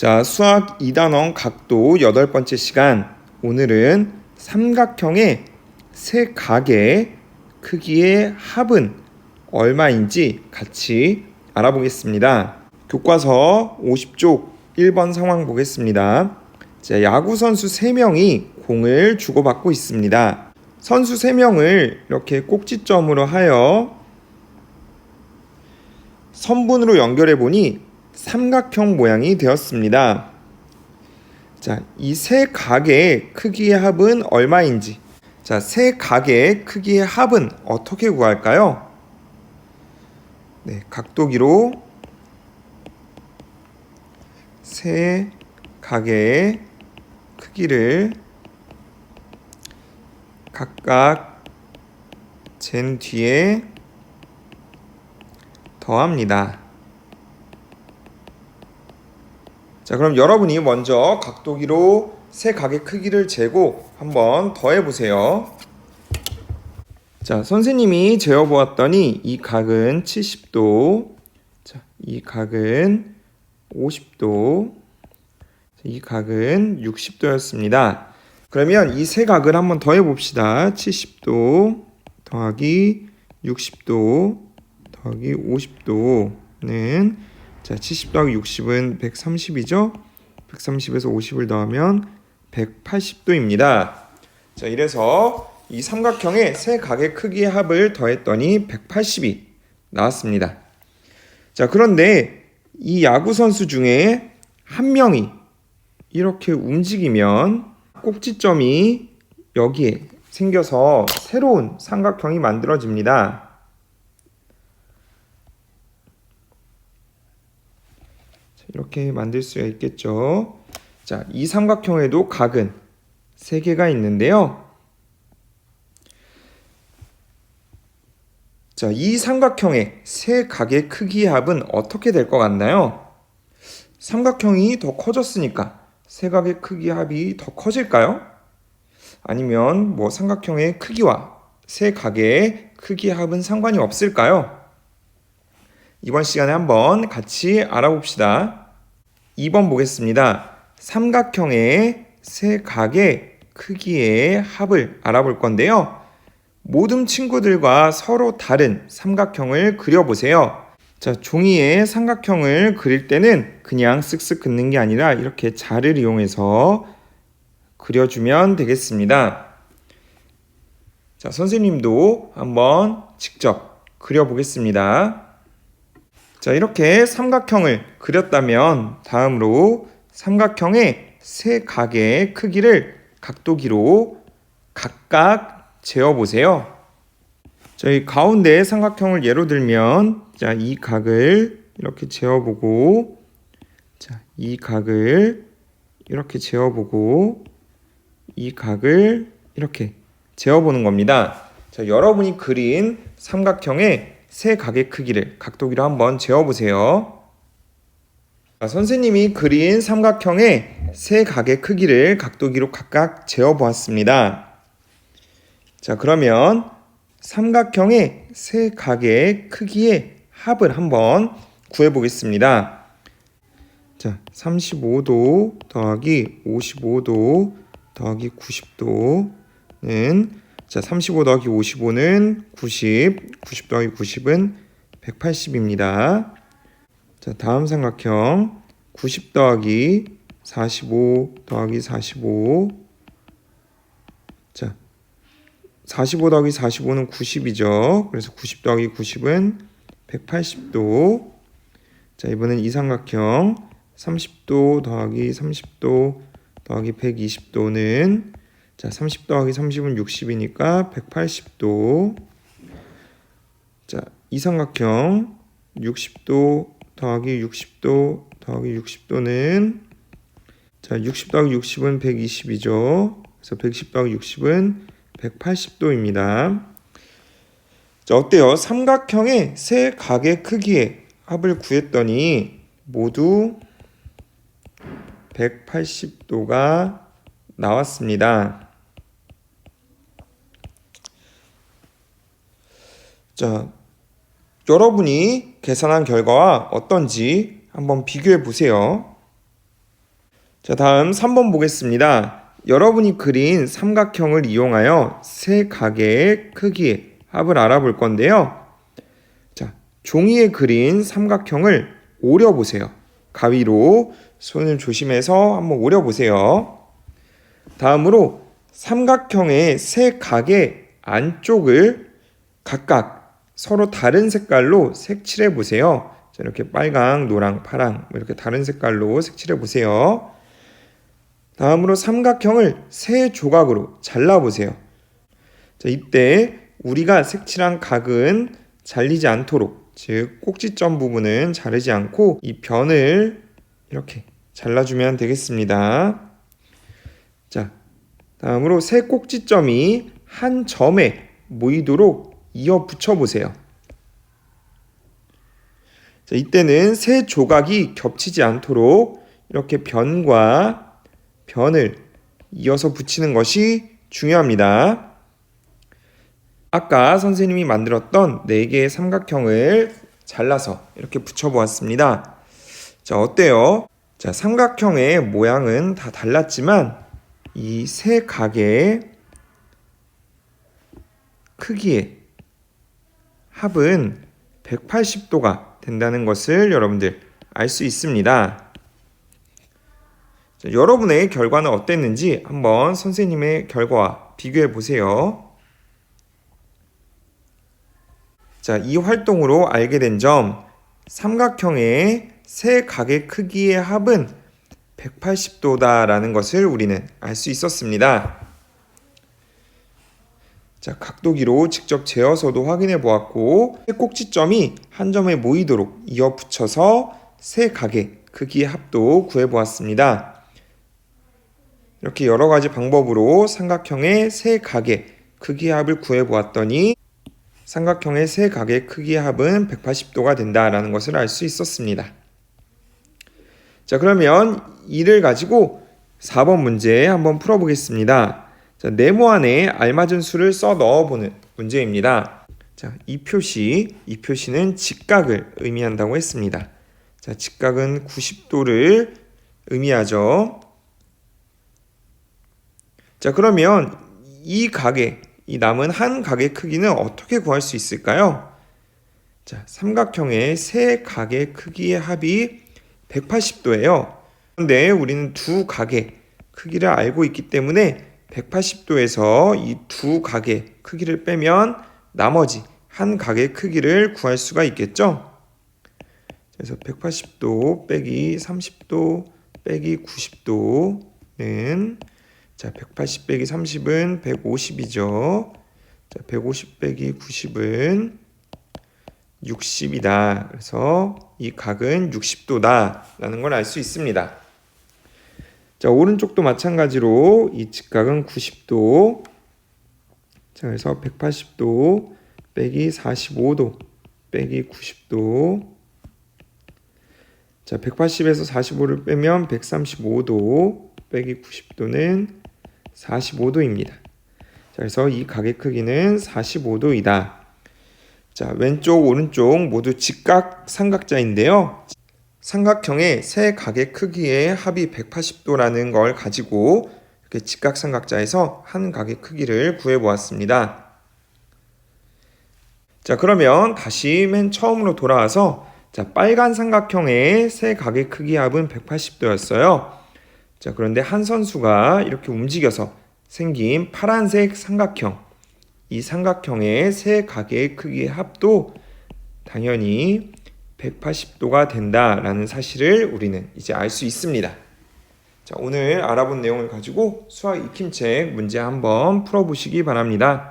자, 수학 2단원 각도 여덟 번째 시간. 오늘은 삼각형의 세 각의 크기의 합은 얼마인지 같이 알아보겠습니다. 교과서 50쪽 1번 상황 보겠습니다. 자, 야구 선수 3명이 공을 주고받고 있습니다. 선수 3명을 이렇게 꼭지점으로 하여 선분으로 연결해 보니 삼각형 모양이 되었습니다. 자, 이 세 각의 크기의 합은 얼마인지. 자, 세 각의 크기의 합은 어떻게 구할까요? 네, 각도기로 세 각의 크기를 각각 잰 뒤에 더합니다. 자, 그럼 여러분이 먼저 각도기로 세 각의 크기를 재고 한번 더해 보세요. 자, 선생님이 재어 보았더니 이 각은 70도. 자, 이 각은 50도. 이 각은 60도였습니다. 그러면 이 세 각을 한번 더해 봅시다. 70도 더하기 60도 더하기 50도는 자, 70 더하기 60은 130이죠? 130에서 50을 더하면 180도입니다. 자, 이래서 이 삼각형의 세 각의 크기의 합을 더했더니 180이 나왔습니다. 자, 그런데 이 야구 선수 중에 한 명이 이렇게 움직이면 꼭지점이 여기에 생겨서 새로운 삼각형이 만들어집니다. 이렇게 만들 수가 있겠죠. 자, 이 삼각형에도 각은 세 개가 있는데요. 자, 이 삼각형의 세 각의 크기의 합은 어떻게 될 것 같나요? 삼각형이 더 커졌으니까 세 각의 크기의 합이 더 커질까요? 아니면 뭐 삼각형의 크기와 세 각의 크기의 합은 상관이 없을까요? 이번 시간에 한번 같이 알아봅시다. 2번 보겠습니다. 삼각형의 세 각의 크기의 합을 알아볼 건데요. 모든 친구들과 서로 다른 삼각형을 그려보세요. 자, 종이에 삼각형을 그릴 때는 그냥 쓱쓱 긋는 게 아니라 이렇게 자를 이용해서 그려주면 되겠습니다. 자, 선생님도 한번 직접 그려보겠습니다. 자, 이렇게 삼각형을 그렸다면 다음으로 삼각형의 세 각의 크기를 각도기로 각각 재어 보세요. 저희 가운데 삼각형을 예로 들면 자, 이 각을 이렇게 재어 보고 자, 이 각을 이렇게 재어 보고 이 각을 이렇게 재어 보는 겁니다. 자, 여러분이 그린 삼각형의 세 각의 크기를 각도기로 한번 재어 보세요. 선생님이 그린 삼각형의 세 각의 크기를 각도기로 각각 재어 보았습니다. 자, 그러면 삼각형의 세 각의 크기의 합을 한번 구해 보겠습니다. 자, 35도 더하기 55도 더하기 90도는 자, 35 더하기 55는 90, 90 더하기 90은 180입니다. 자, 다음 삼각형 90 더하기 45 더하기 45 자, 45 더하기 45는 90이죠. 그래서 90 더하기 90은 180도. 자, 이번엔 이 삼각형 30도 더하기 30도 더하기 120도는 자, 30 더하기 30은 60이니까 180도. 자, 이 삼각형 60도 더하기 60도 더하기 60도는 자, 60 더하기 60은 120이죠. 그래서 110 더하기 60은 180도입니다. 자, 어때요? 삼각형의 세 각의 크기의 합을 구했더니 모두 180도가 나왔습니다. 자, 여러분이 계산한 결과와 어떤지 한번 비교해 보세요. 자, 다음 3번 보겠습니다. 여러분이 그린 삼각형을 이용하여 세 가게의 크기의 합을 알아볼 건데요. 자, 종이에 그린 삼각형을 오려 보세요. 가위로 손을 조심해서 한번 오려 보세요. 다음으로 삼각형의 세 각의 안쪽을 각각 서로 다른 색깔로 색칠해 보세요. 자, 이렇게 빨강, 노랑, 파랑 뭐 이렇게 다른 색깔로 색칠해 보세요. 다음으로 삼각형을 세 조각으로 잘라 보세요. 자, 이때 우리가 색칠한 각은 잘리지 않도록 즉 꼭지점 부분은 자르지 않고 이 변을 이렇게 잘라주면 되겠습니다. 자, 다음으로 세 꼭지점이 한 점에 모이도록 이어 붙여 보세요. 자, 이때는 세 조각이 겹치지 않도록 이렇게 변과 변을 이어서 붙이는 것이 중요합니다. 아까 선생님이 만들었던 네 개의 삼각형을 잘라서 이렇게 붙여 보았습니다. 자, 어때요? 자, 삼각형의 모양은 다 달랐지만 이 세 각의 크기의 합은 180도가 된다는 것을 여러분들 알 수 있습니다. 자, 여러분의 결과는 어땠는지 한번 선생님의 결과와 비교해 보세요. 자, 이 활동으로 알게 된 점, 삼각형의 세 각의 크기의 합은 180도다라는 것을 우리는 알 수 있었습니다. 자, 각도기로 직접 재어서도 확인해 보았고, 세 꼭지점이 한 점에 모이도록 이어 붙여서 세 각의 크기의 합도 구해 보았습니다. 이렇게 여러 가지 방법으로 삼각형의 세 각의 크기의 합을 구해 보았더니 삼각형의 세 각의 크기의 합은 180도가 된다라는 것을 알 수 있었습니다. 자, 그러면 이를 가지고 4번 문제 한번 풀어 보겠습니다. 자, 네모 안에 알맞은 수를 써 넣어보는 문제입니다. 자, 이 표시, 이 표시는 직각을 의미한다고 했습니다. 자, 직각은 90도를 의미하죠. 자, 그러면 이 각의, 이 남은 한 각의 크기는 어떻게 구할 수 있을까요? 자, 삼각형의 세 각의 크기의 합이 180도예요. 그런데 우리는 두 각의 크기를 알고 있기 때문에 180도에서 이두 각의 크기를 빼면 나머지 한 각의 크기를 구할 수가 있겠죠? 그래서 180도 빼기 30도 빼기 90도는 자, 180 빼기 30은 150이죠. 자, 150 빼기 90은 60이다. 그래서 이 각은 60도다라는 걸 알 수 있습니다. 자, 오른쪽도 마찬가지로 이 직각은 90도. 자, 그래서 180도 빼기 45도 빼기 90도. 자, 180에서 45를 빼면 135도 빼기 90도는 45도입니다. 자, 그래서 이 각의 크기는 45도이다. 자, 왼쪽, 오른쪽 모두 직각 삼각자인데요. 삼각형의 세 각의 크기의 합이 180도라는 걸 가지고 이렇게 직각 삼각자에서 한 각의 크기를 구해 보았습니다. 자, 그러면 다시 맨 처음으로 돌아와서 자, 빨간 삼각형의 세 각의 크기 합은 180도였어요. 자, 그런데 한 선수가 이렇게 움직여서 생긴 파란색 삼각형, 이 삼각형의 세 각의 크기의 합도 당연히 180도가 된다라는 사실을 우리는 이제 알 수 있습니다. 자, 오늘 알아본 내용을 가지고 수학 익힘책 문제 한번 풀어보시기 바랍니다.